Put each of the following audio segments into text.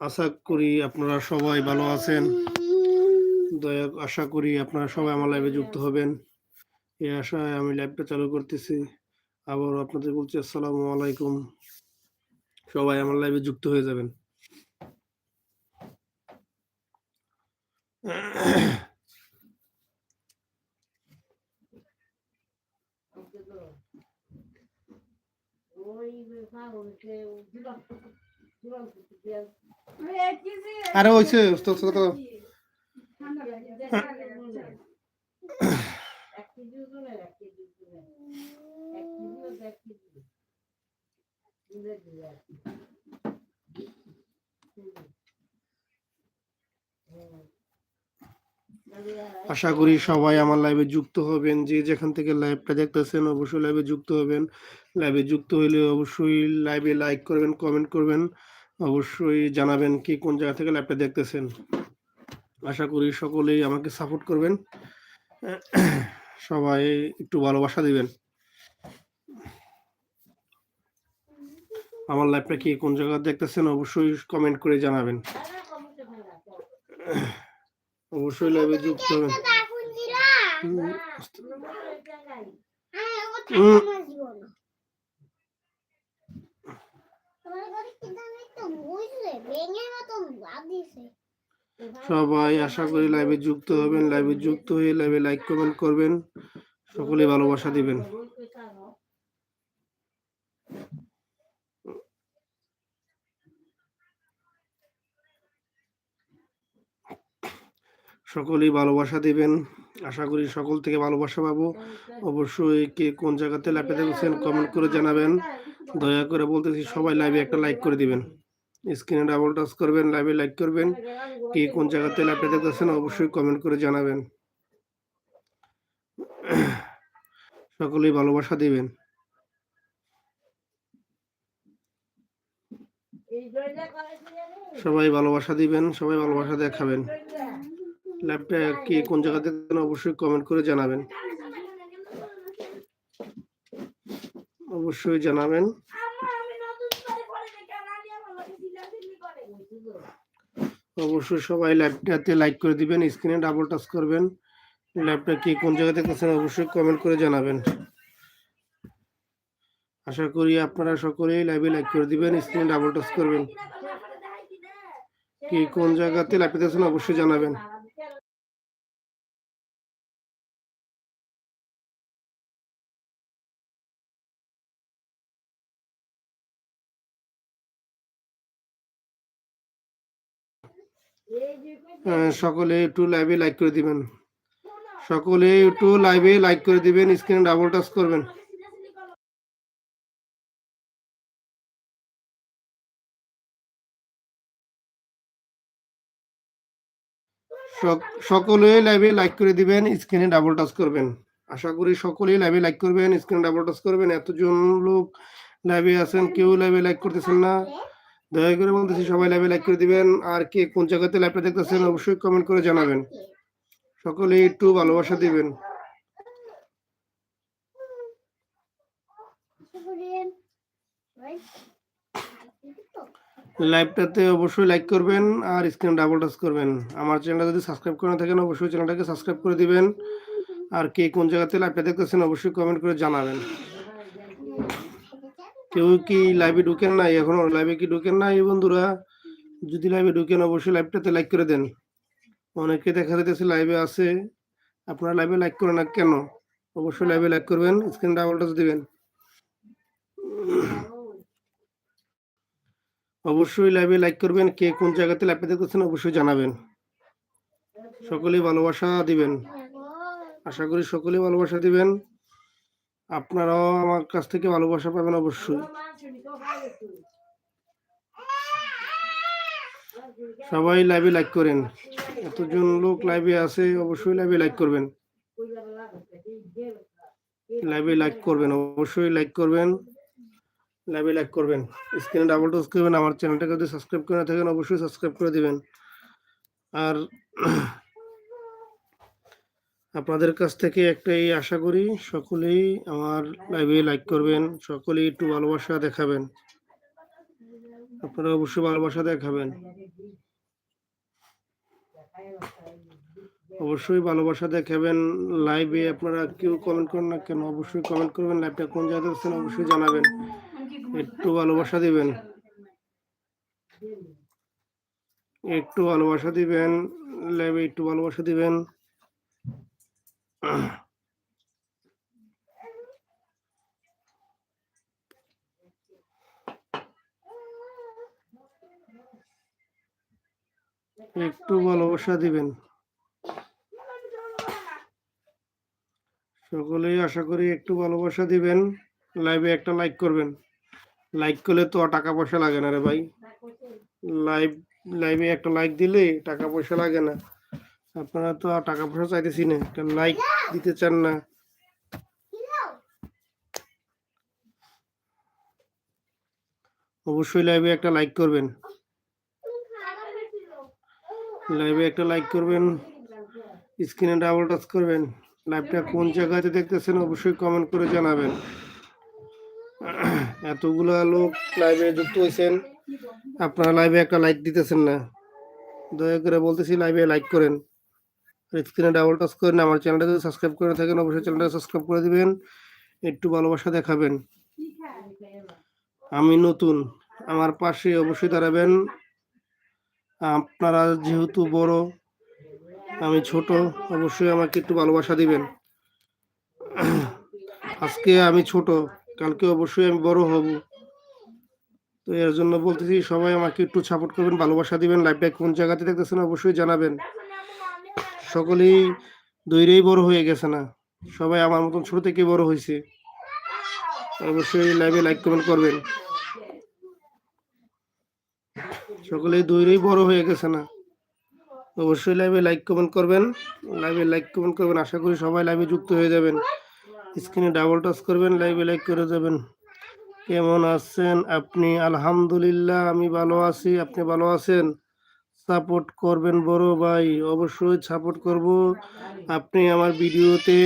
আশা করি আপনারা সবাই ভালো আছেন। দয়া, আশা করি আপনারা সবাই আমার লাইভে যুক্ত হবেন। এই আশায় আমি লাইভটা চালু করতেছি। আবার আপনাদের বলছি, আসসালামু আলাইকুম। সবাই আমার লাইভে যুক্ত হয়ে যাবেন। আরে হয়েছে আশা করি সবাই আমার লাইভে যুক্ত হবেন। যে যেখান থেকে লাইভটা দেখতেছেন অবশ্যই লাইভে যুক্ত হবেন। লাইভে যুক্ত হলে অবশ্যই লাইভে লাইক করবেন কমেন্ট করবেন। অবশ্যই জানাবেন কি কোন জায়গা থেকে লাইভটা দেখতেছেন। আশা করি সকলেই আমাকে সাপোর্ট করবেন। সবাই একটু ভালোবাসা দিবেন। আমার লাইভটা কি কোন জায়গা দেখতেছেন অবশ্যই কমেন্ট করে জানাবেন। অবশ্যই লাইভে যুক্ত হবেন। হুম, হুম। সবাই আশা করি লাইভে যুক্ত হবেন লাইভে যুক্ত হয়ে লাইভে লাইক কমেন্ট করবেন। সকলে ভালোবাসা দিবেন। সকলেই ভালোবাসা দিবেন। আশা করি সকল থেকে ভালোবাসা পাবো। অবশ্যই কে কোন জায়গাতে লাইভে দেখছেন কমেন্ট করে জানাবেন। দয়া করে বলতেছি, সবাই লাইভে একটা লাইক করে দিবেন। স্ক্রিনে ডাবল টাচ করবেন লাইভে লাইক করবেন। কে কোন জায়গাতে লাইভে দেখতেছেন অবশ্যই কমেন্ট করে জানাবেন। সকলেই ভালোবাসা দিবেন। সবাই ভালোবাসা দিবেন, সবাই ভালোবাসা দেখাবেন। লাইভটা কে কোন জায়গা দেখছেন অবশ্যই কমেন্ট করে জানাবেন। অবশ্যই জানাবেন। অবশ্যই সবাই লাইভটাতে লাইক করে দিবেন স্ক্রিনে ডাবল টাচ করবেন। লাইভটা কি কোন জায়গা আছেন অবশ্যই কমেন্ট করে জানাবেন। আশা করি আপনারা সকলেই লাইভে লাইক করে দিবেন স্ক্রিনে ডাবল টাচ করবেন। কি কোন জায়গাতে লাইভ আছেন অবশ্যই জানাবেন। সকলে একটু লাইভে লাইক করে দিবেন। সকলে একটু লাইভে লাইক করে দিবেন স্ক্রিনে ডাবল টাচ করবেন। সক- সকলে লাইভে লাইক করে দিবেন স্ক্রিনে ডাবল টাচ করবেন। আশা করি সকলেই লাইভে লাইক করবেন স্ক্রিনে ডাবল টাচ করবেন। এতজন লোক লাইভে আছেন, কেউ লাইভে লাইক করতেছেন না। দয়া করে বলতেছি, সবাই লাইভে লাইক করে দিবেন। আর কে কোন জায়গাতে লাইভটা দেখতেছেন, অবশ্যই কমেন্ট করে জানাবেন। সকলে একটু ভালোবাসা দিবেন। লাইভটাতে অবশ্যই লাইক করবেন আর স্ক্রিন ডাবল টাচ করবেন। আমার চ্যানেলটা যদি সাবস্ক্রাইব করে থাকেন অবশ্যই চ্যানেলটাকে সাবস্ক্রাইব করে দিবেন। আর কে কোন জায়গাতে লাইভটা দেখতেছেন, অবশ্যই কমেন্ট করে জানাবেন। কেউ কি লাইভে ঢুকেন নাই? এখনও লাইভে কি ঢুকেন নাই বন্ধুরা? যদি লাইভে ঢুকেন, অবশ্যই লাইভটাতে লাইক করে দেন। অনেকে দেখা যাইতেছে লাইভে আছে। আপনারা লাইভে লাইক করেন না কেন? অবশ্যই লাইভে লাইক করবেন। স্ক্রিন ডাবল টাচ দিবেন। অবশ্যই লাইভে লাইক করবেন। কে কোন জায়গাতে লাইভে দেখতেছেন অবশ্যই জানাবেন। সকলেই ভালোবাসা দিবেন। আশা করি সকলেই ভালোবাসা দিবেন। আপনারাও আমার কাছ থেকে ভালোবাসা পাবেন অবশ্যই। সবাই লাইভে লাইক করেন। এতজন লোক লাইভে আছে, অবশ্যই লাইভে লাইক করবেন। লাইভে লাইক করবেন, অবশ্যই লাইক করবেন। লাইভে লাইক করবেন। স্ক্রিনে ডাবল টাচ করবেন, আমার চ্যানেলটাকে যদি সাবস্ক্রাইব করে থাকেন, অবশ্যই সাবস্ক্রাইব করে দিবেন। আর আপনাদের কাছ থেকে একটাই আশা করি, সকলেই আমার লাইভে লাইক করবেন, সকলেই একটু ভালোবাসা দেখাবেন। আপনারা অবশ্যই ভালোবাসা দেখাবেন। অবশ্যই ভালোবাসা দেখাবেন লাইভে আপনারা কেউ কমেন্ট করেন না কেন, অবশ্যই কমেন্ট করবেন লাইভটা কোন জায়গাতে আছেন অবশ্যই জানাবেন। একটু ভালোবাসা দিবেন। একটু ভালোবাসা দিবেন লাইভে একটু ভালোবাসা দিবেন। একটু ভালোবাসা দিবেন। সকলেই আশা করি একটু ভালোবাসা দিবেন। লাইভে একটা লাইক করবেন। লাইক করলে তো টাকা পয়সা লাগে না রে ভাই। লাইভ লাইভে একটা লাইক দিলে টাকা পয়সা লাগে না। আপনারা তো টাকা পয়সা চাইতেছি না লাইক দিতে চান না? অবশ্যই লাইভে একটা লাইক করবেন। লাইভে একটা লাইক করবেন স্ক্রিনে ডাবল টাচ করবেন। লাইভটা কোন জায়গাতে দেখতেছেন অবশ্যই কমেন্ট করে জানাবেন। এতগুলা লোক লাইভে যুক্ত হয়েছেন, আপনারা লাইভে একটা লাইক দিতেছেন না। দয়া করে বলতেছি লাইভে লাইক করেন। স্ক্রিনে ডাবল টাচ করেন আমার চ্যানেলটা যদি সাবস্ক্রাইব করে থাকেন, অবশ্যই চ্যানেলটা সাবস্ক্রাইব করে দিবেন। একটু ভালোবাসা দেখাবেন। আমি নতুন, আমার পাশে অবশ্যই দাঁড়াবেন। আপনারা যেহেতু বড়, আমি ছোট, অবশ্যই আমাকে একটু ভালোবাসা দিবেন। আজকে আমি ছোট, কালকে অবশ্যই আমি বড় হব। তো এর জন্য বলতেছি, সবাই আমাকে একটু সাপোর্ট করবেন, ভালোবাসা দিবেন লাইভটা কোন জায়গাতে দেখতেছেন, অবশ্যই জানাবেন। সকলেই দৈরেই বড় হয়ে গেছে না। সবাই আমার মতন ছোট থেকে বড় হয়েছে। অবশ্যই লাইভে লাইক কমেন্ট করবেন। সকলেই দৈরেই বড় হয়ে গেছে না। অবশ্যই লাইভে লাইক কমেন্ট করবেন। লাইভে লাইক কমেন্ট করবেন। আশা করি সবাই লাইভে যুক্ত হয়ে যাবেন। স্ক্রিনে ডাবল টাচ করবেন লাইভে লাইক করে যাবেন। কেমন আছেন আপনি? আলহামদুলিল্লাহ, আমি ভালো আছি। আপনি ভালো আছেন? সাপোর্ট করবেন বড় ভাই, অবশ্যই সাপোর্ট করব। আপনি আমার ভিডিওতে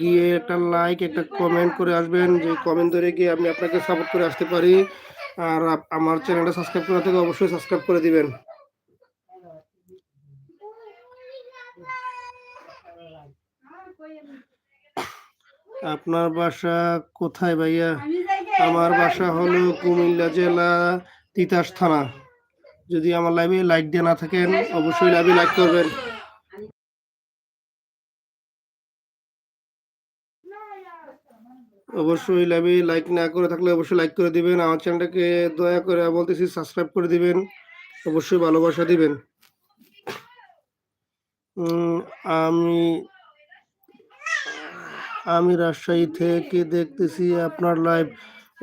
গিয়ে একটা লাইক, একটা কমেন্ট করে আসবেন। যে কমেন্ট ধরে গিয়ে আমি আপনাকে সাপোর্ট করে আসতে পারি। আর আমার চ্যানেলটা সাবস্ক্রাইব করা থেকে অবশ্যই সাবস্ক্রাইব করে দিবেন। আপনার বাসা কোথায় ভাইয়া? আমার বাসা হলো কুমিল্লা জেলা তিতাস থানা। যদি আমার লাইভে লাইক দিয়ে না থাকেন, অবশ্যই লাইভে লাইক করবেন। অবশ্যই লাইভে লাইক না করে থাকলে অবশ্যই লাইক করে দিবেন। আমার চ্যানেলটাকে দয়া করে বলতেছি সাবস্ক্রাইব করে দিবেন। অবশ্যই ভালোবাসা দিবেন। আমি আমি রাজশাহী থেকে দেখতেছি আপনার লাইভ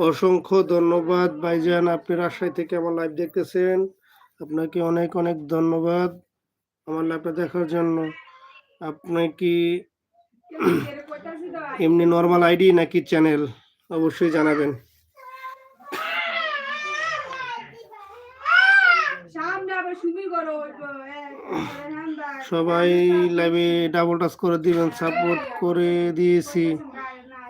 অসংখ্য ধন্যবাদ ভাইজান, আপনি রাজশাহী থেকে আমার লাইভ দেখতেছেন। আপনাকে অনেক অনেক ধন্যবাদ আমার লাইভটা দেখার জন্য। আপনি কি এমনি নর্মাল আইডি নাকি চ্যানেল অবশ্যই জানাবেন। সবাই লাইভে ডাবল টাচ করে দিবেন সাপোর্ট করে দিয়েছি।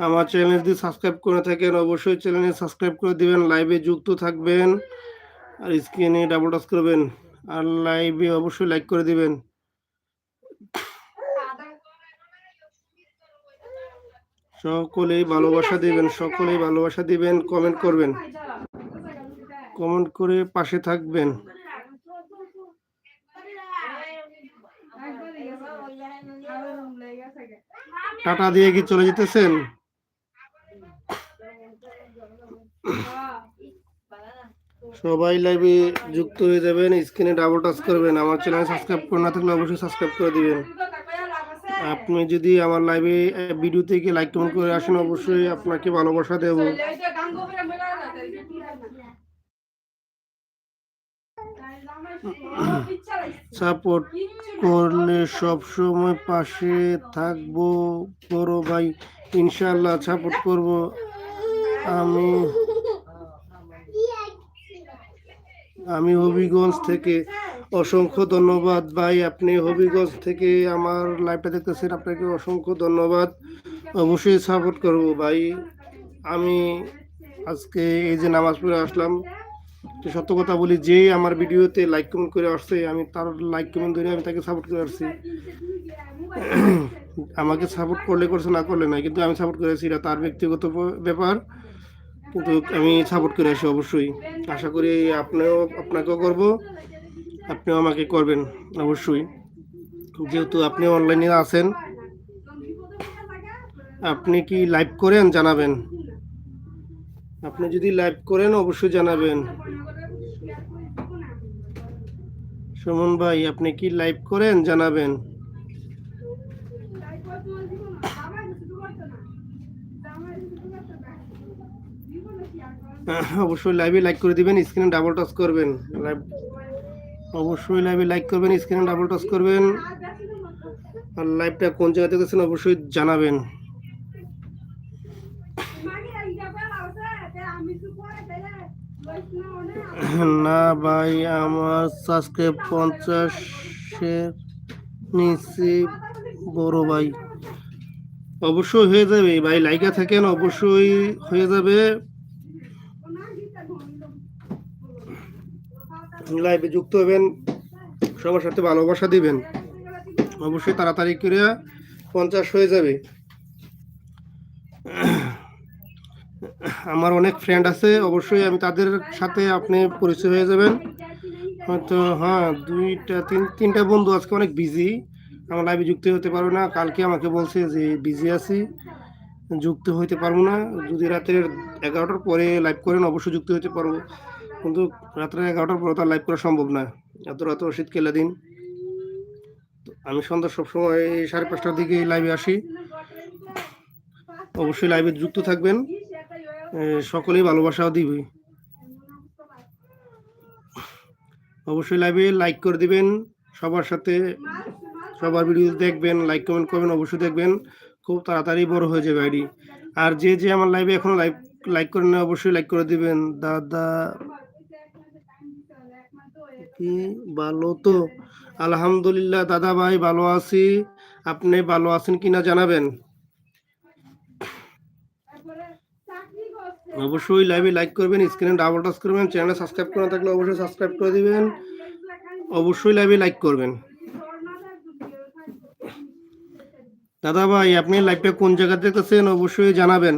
আমার চ্যানেল যদি সাবস্ক্রাইব করে থাকেন, অবশ্যই চ্যানেলে সাবস্ক্রাইব করে দিবেন লাইভে যুক্ত থাকবেন। আর স্ক্রিনে ডাবল টাচ করবেন। আর লাইভে অবশ্যই লাইক করে দিবেন। সকলেই ভালোবাসা দিবেন, সকলেই ভালোবাসা দিবেন কমেন্ট করবেন। কমেন্ট করে পাশে থাকবেন। টাটা দিয়ে কি চলে যেতেছেন? সবাই লাইভে যুক্ত হয়ে যাবেন স্ক্রিনে ডাবল টাচ করবেন। আমার চ্যানেল সাবস্ক্রাইব করে না থাকলে অবশ্যই সাবস্ক্রাইব করে দিবেন। আপনি যদি আমার লাইভে ভিডিও থেকে লাইক কমেন্ট করে আসেন, অবশ্যই আপনাকে ভালোবাসা দেব। সাপোর্ট করলে সব সময় পাশে থাকব। বড় ভাই ইনশাল্লাহ সাপোর্ট করব। আমি আমি হবিগঞ্জ থেকে। অসংখ্য ধন্যবাদ ভাই, আপনি হবিগঞ্জ থেকে আমার লাইভটা দেখতেছেন, আপনাকে অসংখ্য ধন্যবাদ। অবশ্যই সাপোর্ট করব ভাই। আমি আজকে এই যে নামাজ পড়ে আসলাম সত্য কথা বলি, যে আমার ভিডিওতে লাইক কমেন্ট করে আসছে, আমি তার লাইক কমেন্ট ধরে আমি তাকে সাপোর্ট করে আসছি। আমাকে সাপোর্ট করলে করছে, না করলে না কিন্তু আমি সাপোর্ট করেছি, এটা তার ব্যক্তিগত ব্যাপার। আমি সাপোর্ট করে আসি অবশ্যই। আশা করি আপনিও, আপনাকেও করব। আপনিও আমাকে করবেন, অবশ্যই। যেহেতু আপনি অনলাইনে আছেন, আপনি কি লাইভ করেন, জানাবেন। আপনি যদি লাইভ করেন, অবশ্যই জানাবেন। সুমন ভাই, আপনি কি লাইভ করেন, জানাবেন। অবশ্যই লাইভে লাইক করে দিবেন স্ক্রিনে ডাবল টাচ করবেন। লাইভ অবশ্যই লাইভে লাইক করবেন স্ক্রিনে ডাবল টাচ করবেন। আর লাইভটা কোন জায়গা থেকে অবশ্যই জানাবেন। না ভাই, আমার সাবস্ক্রাইব পঞ্চাশের নিচে বড় ভাই। অবশ্যই হয়ে যাবে, ভাই লাইকা থাকেন, অবশ্যই হয়ে যাবে। লাইভে যুক্ত হবেন, সবার সাথে ভালোবাসা দিবেন, অবশ্যই তাড়াতাড়ি করে পঞ্চাশ হয়ে যাবে। আমার অনেক ফ্রেন্ড আছে, অবশ্যই আমি তাদের সাথে আপনি পরিচয় হয়ে যাবেন। হয়তো হ্যাঁ দুইটা, তিন, তিনটা বন্ধু আজকে অনেক বিজি আমার লাইভে যুক্ত হতে পারবে না। কালকে আমাকে বলছে যে বিজি আছি, যুক্ত হইতে পারব না। যদি রাতের এগারোটার পরে লাইভ করেন, অবশ্যই যুক্ত হতে পারব। কিন্তু রাত্রে এগারোটার পরে তো লাইভ করা সম্ভব না। এত রাত শীতকালে দিন। আমি সন্ধ্যা সবসময় সাড়ে পাঁচটার দিকে লাইভে আসি। অবশ্যই লাইভে যুক্ত থাকবেন। সকলেই ভালোবাসাও দিবে। অবশ্যই লাইভে লাইক করে দিবেন। সবার সাথে সবার ভিডিও দেখবেন লাইক কমেন্ট করবেন, অবশ্যই দেখবেন। খুব তাড়াতাড়ি বড় হয়ে যাবে আইডি। আর যে যে আমার লাইভে এখনও লাইক লাইক করেন না অবশ্যই লাইক করে দিবেন। দাদা কি? ভালো তো? আলহামদুলিল্লাহ, দাদা ভাই ভালো আছি। আপনি ভালো আছেন কিনা জানাবেন? অবশ্যই লাইভে লাইক করবেন, স্ক্রিনে ডাবল টাচ করবেন চ্যানেলে সাবস্ক্রাইব করা থাকলে অবশ্যই সাবস্ক্রাইব করে দিবেন। অবশ্যই লাইভে লাইক করবেন। দাদা ভাই, আপনি লাইভটা কোন জায়গা দেখতেছেন? অবশ্যই জানাবেন।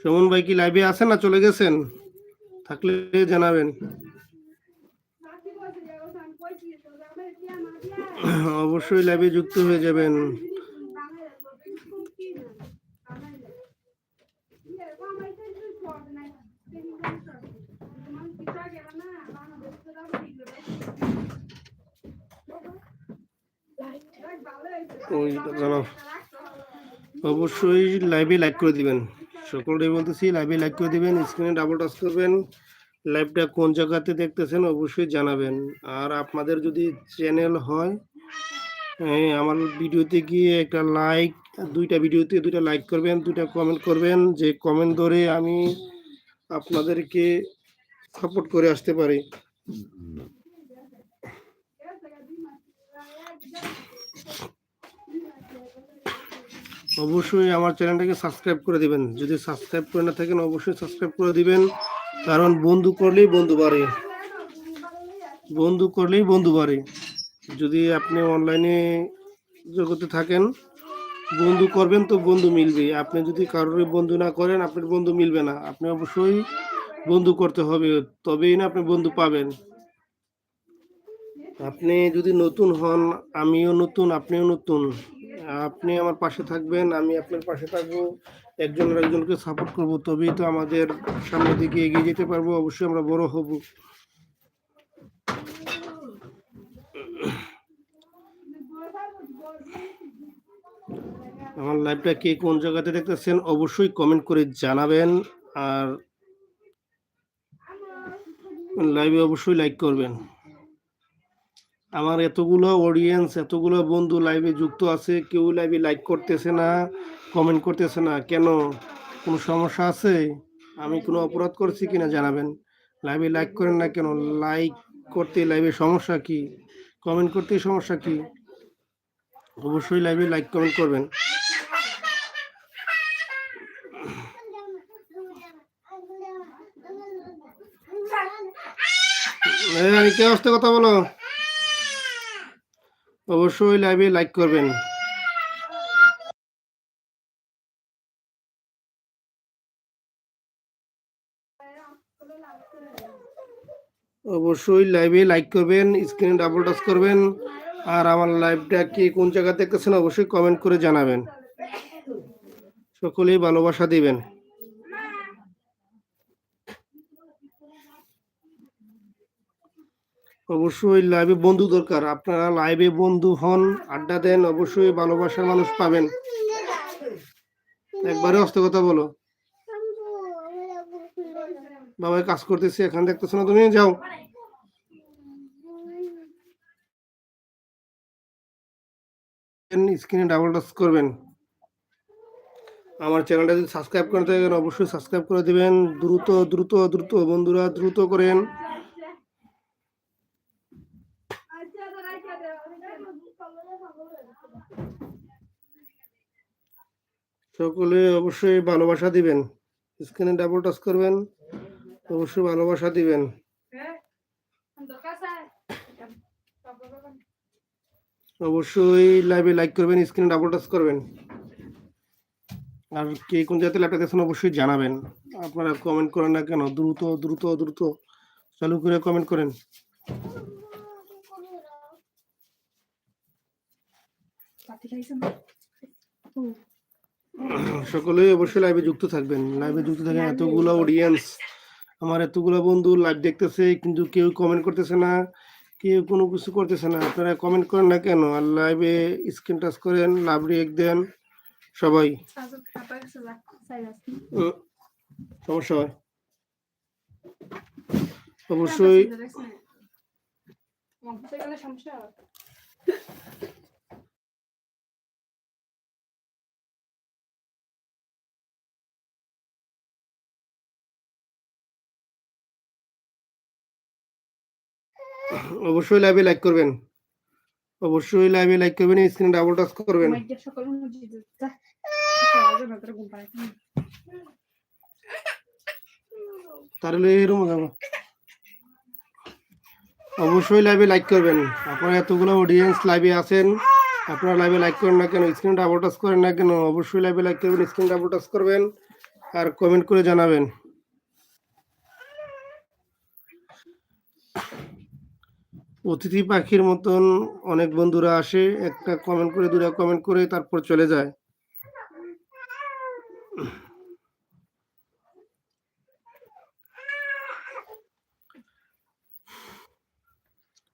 সুমন ভাই কি লাইভে আছেন না চলে গেছেন? থাকলে জানাবেন। অবশ্যই লাইভে যুক্ত হয়ে যাবেন। অবশ্যই লাইভে লাইক করে দিবেন। সকলটাই বলতেছি লাইভে লাইক করে দিবেন স্ক্রিনে ডাবল টাচ করবেন লাইভটা কোন জায়গাতে দেখতেছেন অবশ্যই জানাবেন। আর আপনাদের যদি চ্যানেল হয় এই আমার ভিডিওতে গিয়ে একটা লাইক দুইটা ভিডিওতে দুইটা লাইক করবেন, দুইটা কমেন্ট করবেন, যে কমেন্ট ধরে আমি আপনাদেরকে সাপোর্ট করে আসতে পারি। অবশ্যই আমার চ্যানেলটাকে সাবস্ক্রাইব করে দিবেন। যদি সাবস্ক্রাইব করে না থাকেন, অবশ্যই সাবস্ক্রাইব করে দিবেন। কারণ বন্ধু করলেই বন্ধু বাড়ে। বন্ধু করলেই বন্ধু বাড়ে। যদি আপনি অনলাইনে জগতে থাকেন, বন্ধু করবেন তো বন্ধু মিলবে। আপনি যদি কারোর বন্ধু না করেন, আপনার বন্ধু মিলবে না। আপনি অবশ্যই বন্ধু করতে হবে, তবেই না আপনি বন্ধু পাবেন। আপনি যদি নতুন হন, আমিও নতুন, আপনিও নতুন। আপনি আমার পাশে থাকবেন, আমি আপনার পাশে থাকব একজন একজনকে সাপোর্ট করব, তবেই তো আমাদের সামনের দিকে এগিয়ে যেতে পারব, অবশ্যই আমরা বড় হব। আমার লাইভটা কে কোন জায়গাতে দেখতেছেন, অবশ্যই কমেন্ট করে জানাবেন, আর লাইভে অবশ্যই লাইক করবেন। আমার এতগুলো অডিয়েন্স এতগুলো বন্ধু লাইভে যুক্ত আছে, কেউ লাইভে লাইক করতেছে না কমেন্ট করতেছে না, কেন? কোনো সমস্যা আছে? আমি কোনো অপরাধ করছি কিনা জানাবেন। লাইভে লাইক করেন না কেন? লাইক করতে লাইভে সমস্যা কি? কমেন্ট করতে সমস্যা কি? অবশ্যই লাইভে লাইক কমেন্ট করবেন। কে অবস্থা? কথা বলো। অবশ্যই লাইভে লাইক করবেন। অবশ্যই লাইভে লাইক করবেন, স্ক্রিনে ডাবল টাচ করবেন, আর আমার লাইভটা কি কোন জায়গা দেখতেছেন অবশ্যই কমেন্ট করে জানাবেন। সকলেই ভালোবাসা দিবেন। অবশ্যই লাইভে বন্ধু দরকার। আপনারা লাইভে বন্ধু হন, আড্ডা দেন, অবশ্যই ভালোবাসার মানুষ পাবেন। একবারে অস্ত কথা বলো। বাবাই কাজ করতেছি, এখান দেখতেছো না তুমি? যাও। স্ক্রিনে ডাবল টাচ করবেন। আমার চ্যানেলটা যদি সাবস্ক্রাইব করে থাকেন অবশ্যই সাবস্ক্রাইব করে দিবেন। দ্রুত দ্রুত দ্রুত বন্ধুরা, দ্রুত করেন। সকলে অবশ্যই ভালোবাসা দিবেন। স্ক্রিনে ডাবল টাচ করবেন, অবশ্যই ভালোবাসা দিবেন। অবশ্যই লাইভে লাইক করবেন, স্ক্রিনে ডাবল টাচ করবেন। আর কে কোন জায়গাতে ল্যাপটপ দেখছেন অবশ্যই জানাবেন। আপনারা কমেন্ট করেন না কেন? দ্রুত দ্রুত দ্রুত চালু করে কমেন্ট করেন। পাতি খাইছেন? সকলেই অবশ্যই লাইভে যুক্ত থাকবেন। লাইভে যুক্ত থাকেন এতগুলো অডিয়েন্স আমার এতগুলো বন্ধু লাইভ দেখতেছে, কিন্তু কেউ কমেন্ট করতেছে না, কেউ কোনো কিছু করতেছে না। আপনারা কমেন্ট করেন না কেন? আর লাইভে স্ক্রিন টাচ করেন লাভ রিয়েক্ট দেন, সবাই। সমস্যা অবশ্যই সমস্যা অবশ্যই লাইভে লাইক করবেন। অবশ্যই লাইভে লাইক করবেন স্ক্রিনে ডাবল টাচ করবেন। তাহলে এরকম অবশ্যই লাইভে লাইক করবেন। আপনারা এতগুলো অডিয়েন্স লাইভে আছেন আপনারা লাইভে লাইক করেন না কেন স্ক্রিন ডাবল টাচ করেন না কেন অবশ্যই লাইভে লাইক করবেন স্ক্রিন ডাবল টাচ করবেন আর কমেন্ট করে জানাবেন। অতিথি পাখির মতন অনেক বন্ধুরা আসে, একটা কমেন্ট করে দুটা কমেন্ট করে, তারপর চলে যায়।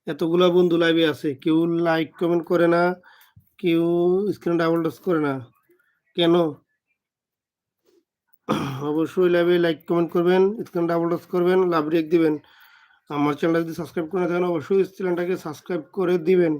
এতগুলা বন্ধু লাইভে আছে, কেউ লাইক কমেন্ট করে না, কেউ স্ক্রিন ডাবল টাচ করে না। কেন? অবশ্যই লাইভে লাইক কমেন্ট করবেন স্ক্রিন ডাবল টাচ করবেন লাভ রেক দিবেন। আমার চ্যানেলটা যদি সাবস্ক্রাইব করে না থাকেন অবশ্যই চ্যানেলটাকে সাবস্ক্রাইব করে দিবেন।